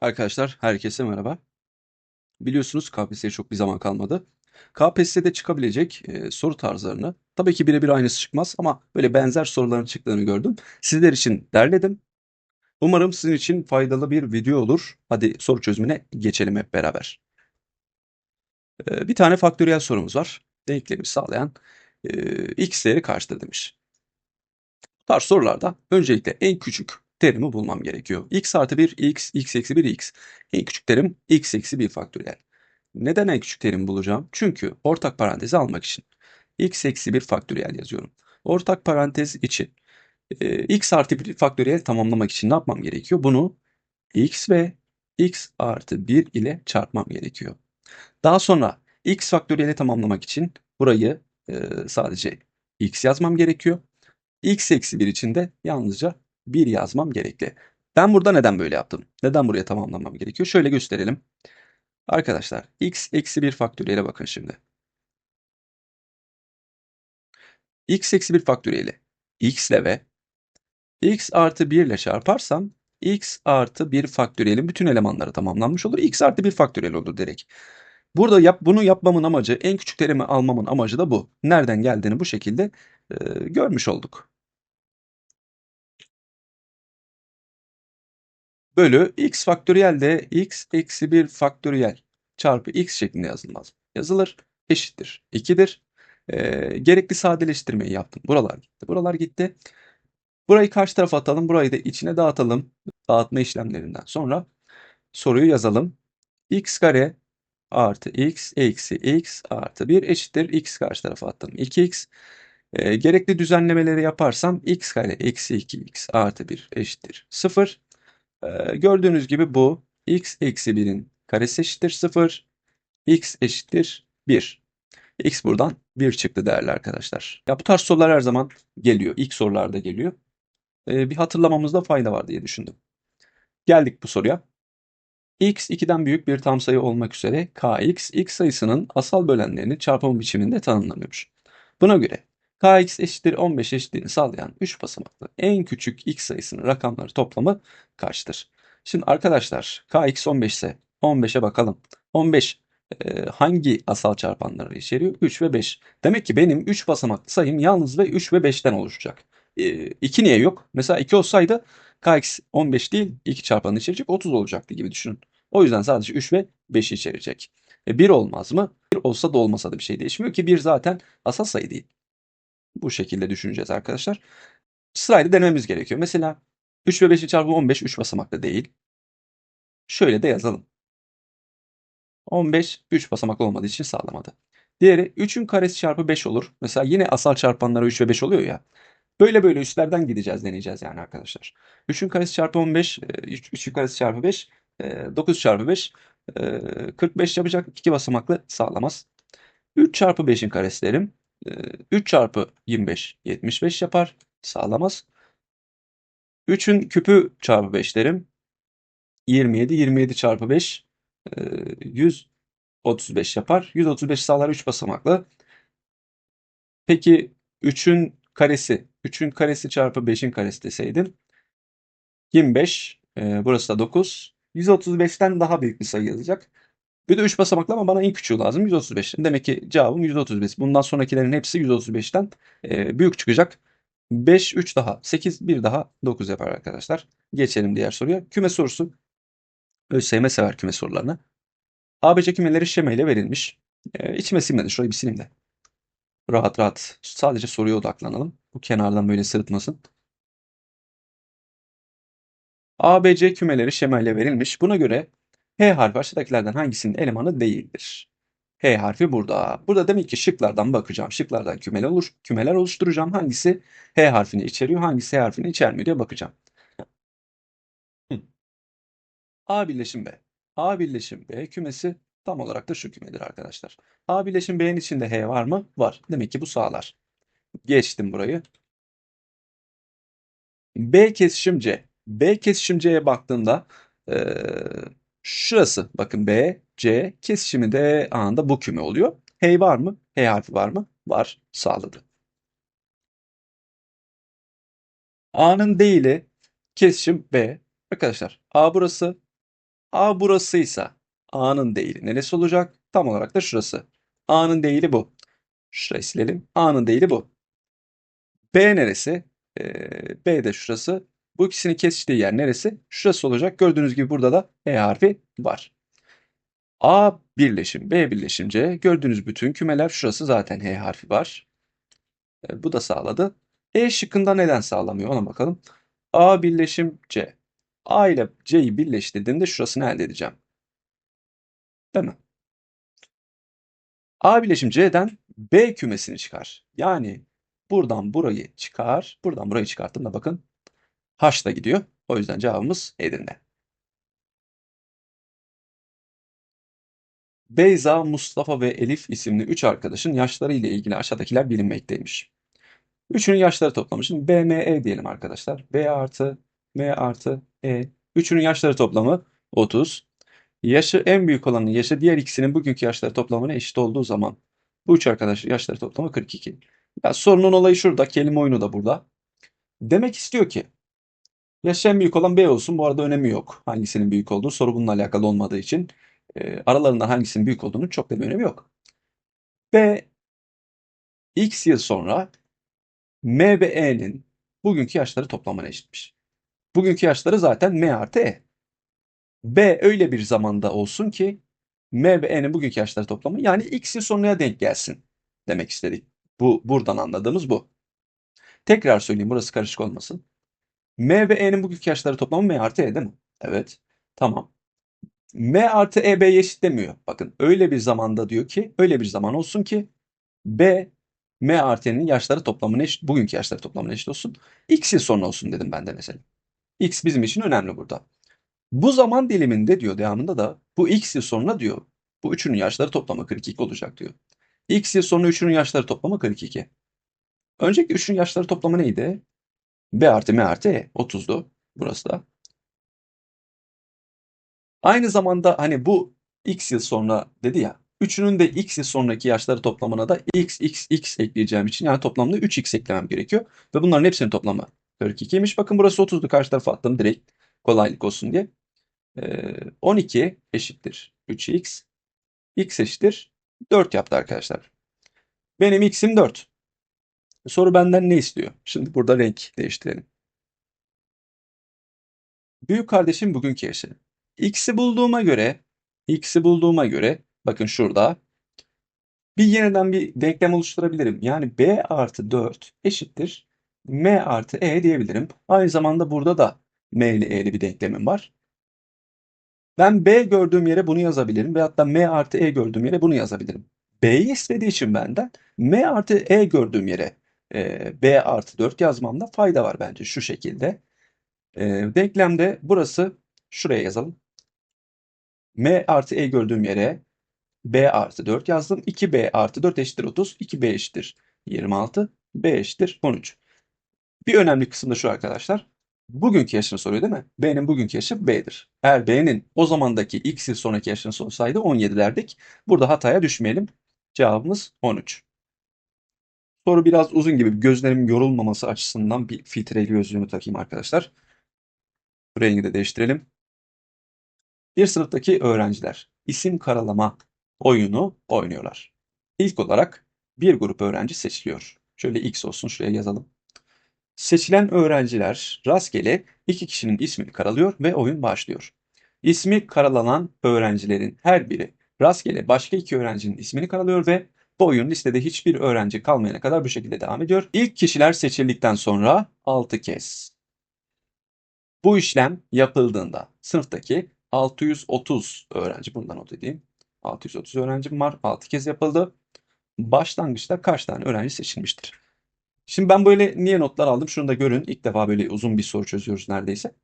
Arkadaşlar herkese merhaba. Biliyorsunuz KPSS'ye çok bir zaman kalmadı. KPSS'de çıkabilecek e, soru tarzlarını tabii ki birebir aynısı çıkmaz ama böyle benzer soruların çıktığını gördüm. Sizler için derledim. Umarım sizin için faydalı bir video olur. Hadi soru çözümüne geçelim hep beraber. E, bir tane faktöriyel sorumuz var. Denklemi sağlayan e, x değeri kaçtır demiş. Bu tarz sorularda öncelikle en küçük terimi bulmam gerekiyor. x artı 1 x, x eksi 1 x. En küçük terim x eksi 1 faktöriyel. Neden en küçük terimi bulacağım? Çünkü ortak parantezi almak için x eksi 1 faktöriyel yazıyorum. Ortak parantez için e, x artı 1 faktöriyel tamamlamak için ne yapmam gerekiyor? Bunu x ve x artı 1 ile çarpmam gerekiyor. Daha sonra x faktöriyeli tamamlamak için burayı e, sadece x yazmam gerekiyor. x eksi 1 için de yalnızca 1 yazmam gerekli. Ben burada neden böyle yaptım? Neden buraya tamamlamam gerekiyor? Şöyle gösterelim. Arkadaşlar x eksi 1 faktöriyele bakın şimdi. x eksi 1 faktöriyeli x ile ve x artı 1 ile çarparsam x artı 1 faktöriyelin bütün elemanları tamamlanmış olur. x artı 1 faktöriyel olur direkt. Burada yap, bunu yapmamın amacı, en küçük terimi almamın amacı da bu. Nereden geldiğini bu şekilde e, görmüş olduk. Bölü x faktöriyel de x eksi 1 faktöriyel çarpı x şeklinde yazılmaz. Yazılır. Eşittir. 2'dir. E, gerekli sadeleştirmeyi yaptım. Buralar gitti. Buralar gitti. Burayı karşı tarafa atalım. Burayı da içine dağıtalım. Dağıtma işlemlerinden sonra soruyu yazalım. x kare artı x eksi x artı 1 eşittir. x karşı tarafa attım. 2x. E, gerekli düzenlemeleri yaparsam x kare eksi 2x artı 1 eşittir 0. E, gördüğünüz gibi bu x eksi 1'in karesi eşittir 0. x eşittir 1. X buradan 1 çıktı değerli arkadaşlar. Ya bu tarz sorular her zaman geliyor. İlk sorularda geliyor. Ee, bir hatırlamamızda fayda var diye düşündüm. Geldik bu soruya. x 2'den büyük bir tam sayı olmak üzere kx x sayısının asal bölenlerinin çarpımı biçiminde tanımlanıyormuş. Buna göre kx eşittir 15 eşitliğini sağlayan 3 basamaklı en küçük x sayısının rakamları toplamı kaçtır? Şimdi arkadaşlar kx 15 ise 15'e bakalım. 15 e, hangi asal çarpanları içeriyor? 3 ve 5. Demek ki benim 3 basamaklı sayım yalnız ve 3 ve 5'ten oluşacak. 2 niye yok? Mesela 2 olsaydı kx 15 değil 2 çarpanını içerecek 30 olacaktı gibi düşünün. O yüzden sadece 3 ve 5'i içerecek. E 1 olmaz mı? 1 olsa da olmasa da bir şey değişmiyor ki 1 zaten asal sayı değil. Bu şekilde düşüneceğiz arkadaşlar. Sırayla denememiz gerekiyor. Mesela 3 ve 5'i çarpı 15 3 basamaklı değil. Şöyle de yazalım. 15 3 basamaklı olmadığı için sağlamadı. Diğeri 3'ün karesi çarpı 5 olur. Mesela yine asal çarpanları 3 ve 5 oluyor ya. Böyle böyle üstlerden gideceğiz deneyeceğiz yani arkadaşlar. 3'ün karesi çarpı 15, 3'ün karesi çarpı 5, 9 çarpı 5, 45 yapacak. 2 basamaklı sağlamaz. 3 çarpı 5'in karesi derim. 3 çarpı 25, 75 yapar. Sağlamaz. 3'ün küpü çarpı 5 derim. 27, 27 çarpı 5, 135 yapar. 135 sağlar 3 basamaklı. Peki 3'ün karesi 3'ün karesi çarpı 5'in karesi deseydim 25 e, burası da 9 135'ten daha büyük bir sayı yazacak. Bir de 3 basamaklı ama bana en küçüğü lazım 135. Demek ki cevabım 135. Bundan sonrakilerin hepsi 135'ten e, büyük çıkacak. 5, 3 daha 8, 1 daha 9 yapar arkadaşlar. Geçelim diğer soruya. Küme sorusu. ÖSYM sever küme sorularını. ABC kümeleri şemayla verilmiş. E, içime sinmedi. Şurayı bir sileyim de. Rahat rahat sadece soruya odaklanalım. Bu kenardan böyle sırıtmasın. ABC kümeleri şemayla verilmiş. Buna göre H harfi aşağıdakilerden hangisinin elemanı değildir? H harfi burada. Burada demek ki şıklardan bakacağım. Şıklardan kümeler, oluş, kümeler oluşturacağım. Hangisi H harfini içeriyor, hangisi H harfini içermiyor diye bakacağım. A birleşim B. A birleşim B kümesi tam olarak da şu kümedir arkadaşlar. A birleşim B'nin içinde H var mı? Var. Demek ki bu sağlar. Geçtim burayı. B kesişim C. B kesişim C'ye baktığımda ee, şurası bakın B, C kesişimi de anında bu küme oluyor. H var mı? H harfi var mı? Var. Sağladı. A'nın D ile kesişim B. Arkadaşlar A burası A burasıysa A'nın değili neresi olacak? Tam olarak da şurası. A'nın değili bu. Şurayı silelim. A'nın değili bu. B neresi? Ee, B de şurası. Bu ikisinin kesiştiği yer neresi? Şurası olacak. Gördüğünüz gibi burada da E harfi var. A birleşim B birleşim C. Gördüğünüz bütün kümeler şurası zaten H harfi var. E, bu da sağladı. E şıkkında neden sağlamıyor ona bakalım. A birleşim C. A ile C'yi birleştirdiğimde şurasını elde edeceğim. Değil mi? A birleşim C'den B kümesini çıkar. Yani buradan burayı çıkar. Buradan burayı çıkarttığımda bakın H da gidiyor. O yüzden cevabımız Edirne. Beyza, Mustafa ve Elif isimli 3 arkadaşın yaşları ile ilgili aşağıdakiler bilinmekteymiş. Üçünün yaşları toplamı. Şimdi B, M, E diyelim arkadaşlar. B artı M artı E. Üçünün yaşları toplamı 30. Yaşı en büyük olanın yaşı diğer ikisinin bugünkü yaşları toplamına eşit olduğu zaman bu üç arkadaş yaşları toplamı 42. Ya sorunun olayı şurada. Kelime oyunu da burada. Demek istiyor ki yaşı en büyük olan B olsun. Bu arada önemi yok. Hangisinin büyük olduğu soru bununla alakalı olmadığı için e, aralarından hangisinin büyük olduğunu çok da bir önemi yok. B X yıl sonra M ve E'nin bugünkü yaşları toplamına eşitmiş. Bugünkü yaşları zaten M artı E. B öyle bir zamanda olsun ki M ve E'nin bugünkü yaşları toplamı yani X yıl sonraya denk gelsin demek istedik. Bu buradan anladığımız bu. Tekrar söyleyeyim burası karışık olmasın. M ve E'nin bugünkü yaşları toplamı M artı E değil mi? Evet. Tamam. M artı E B'ye eşit demiyor. Bakın öyle bir zamanda diyor ki öyle bir zaman olsun ki B M artı N'in yaşları toplamına eşit, bugünkü yaşları toplamına eşit olsun. X yıl sonra olsun dedim ben de mesela. X bizim için önemli burada. Bu zaman diliminde diyor devamında da bu X yıl sonra diyor bu üçünün yaşları toplamı 42 olacak diyor. X yıl üçünün yaşları toplamı 42. Önceki üçünün yaşları toplamı neydi? B artı M artı E 30'du. Burası da. Aynı zamanda hani bu X yıl sonra dedi ya. Üçünün de X yıl sonraki yaşları toplamına da X, X, X ekleyeceğim için yani toplamda 3X eklemem gerekiyor. Ve bunların hepsinin toplamı 42'ymiş. Bakın burası 30'du. Karşı tarafa attım direkt kolaylık olsun diye. Ee, 12 eşittir 3X. X eşittir 4 yaptı arkadaşlar. Benim X'im 4. Soru benden ne istiyor? Şimdi burada renk değiştirelim. Büyük kardeşim bugünkü yaşı. X'i bulduğuma göre, X'i bulduğuma göre bakın şurada bir yeniden bir denklem oluşturabilirim. Yani B artı 4 eşittir M artı E diyebilirim. Aynı zamanda burada da M ile E'li bir denklemim var. Ben B gördüğüm yere bunu yazabilirim veyahut da M artı E gördüğüm yere bunu yazabilirim. B'yi istediği için benden M artı E gördüğüm yere B artı 4 yazmamda fayda var bence şu şekilde. E, denklemde burası şuraya yazalım. M artı E gördüğüm yere B artı 4 yazdım. 2B artı 4 eşittir 30. 2B eşittir 26. B eşittir 13. Bir önemli kısım da şu arkadaşlar. Bugünkü yaşını soruyor değil mi? B'nin bugünkü yaşı B'dir. Eğer B'nin o zamandaki X yıl sonraki yaşını sorsaydı 17 derdik. Burada hataya düşmeyelim. Cevabımız 13. Soru biraz uzun gibi gözlerimin yorulmaması açısından bir filtreli gözlüğümü takayım arkadaşlar. Rengi de değiştirelim. Bir sınıftaki öğrenciler isim karalama oyunu oynuyorlar. İlk olarak bir grup öğrenci seçiliyor. Şöyle X olsun şuraya yazalım. Seçilen öğrenciler rastgele iki kişinin ismini karalıyor ve oyun başlıyor. İsmi karalanan öğrencilerin her biri rastgele başka iki öğrencinin ismini karalıyor ve bu oyun listede hiçbir öğrenci kalmayana kadar bu şekilde devam ediyor. İlk kişiler seçildikten sonra 6 kez. Bu işlem yapıldığında sınıftaki 630 öğrenci, bundan not edeyim. 630 öğrencim var. 6 kez yapıldı. Başlangıçta kaç tane öğrenci seçilmiştir? Şimdi ben böyle niye notlar aldım? Şunu da görün. İlk defa böyle uzun bir soru çözüyoruz neredeyse.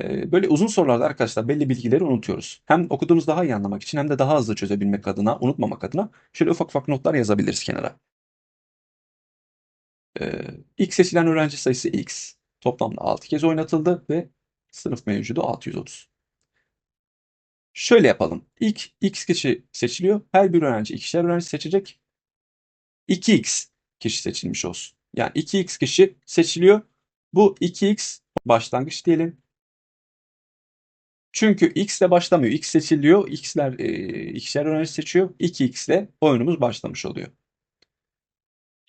Ee, böyle uzun sorularda arkadaşlar belli bilgileri unutuyoruz. Hem okuduğumuz daha iyi anlamak için hem de daha hızlı çözebilmek adına, unutmamak adına şöyle ufak ufak notlar yazabiliriz kenara. Ee, seçilen öğrenci sayısı X. Toplamda 6 kez oynatıldı ve sınıf mevcudu 630. Şöyle yapalım. İlk X kişi seçiliyor. Her bir öğrenci ikişer öğrenci seçecek. 2X kişi seçilmiş olsun. Yani 2X kişi seçiliyor. Bu 2X başlangıç diyelim. Çünkü x ile başlamıyor. x seçiliyor. x'ler e, ikişer öğrenci seçiyor. 2x ile oyunumuz başlamış oluyor.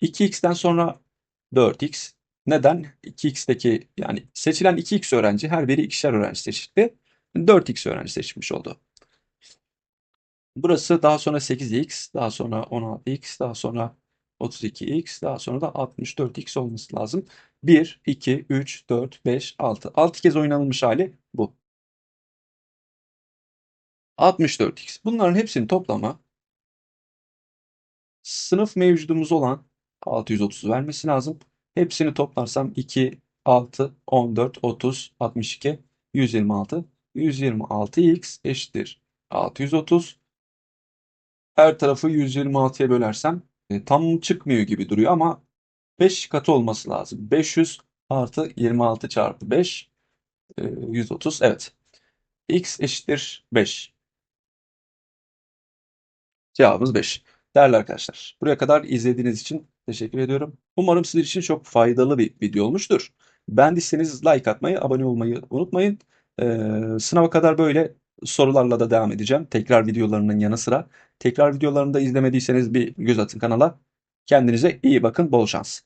2x'ten sonra 4x. Neden? 2x'teki yani seçilen 2x öğrenci her biri ikişer öğrenci seçildi. 4x öğrenci seçmiş oldu. Burası daha sonra 8x, daha sonra 16x, daha sonra 32x, daha sonra da 64x olması lazım. 1, 2, 3, 4, 5, 6. 6 kez oynanılmış hali. 64x. Bunların hepsinin toplamı sınıf mevcudumuz olan 630 vermesi lazım. Hepsini toplarsam 2, 6, 14, 30, 62, 126. 126x eşittir 630. Her tarafı 126'ya bölersem e, tam çıkmıyor gibi duruyor ama 5 katı olması lazım. 500 artı 26 çarpı 5 e, 130. Evet. x eşittir 5. Cevabımız 5. Değerli arkadaşlar, buraya kadar izlediğiniz için teşekkür ediyorum. Umarım sizin için çok faydalı bir video olmuştur. Beğendiyseniz like atmayı, abone olmayı unutmayın. Ee, sınava kadar böyle sorularla da devam edeceğim. Tekrar videolarının yanı sıra. Tekrar videolarını da izlemediyseniz bir göz atın kanala. Kendinize iyi bakın, bol şans.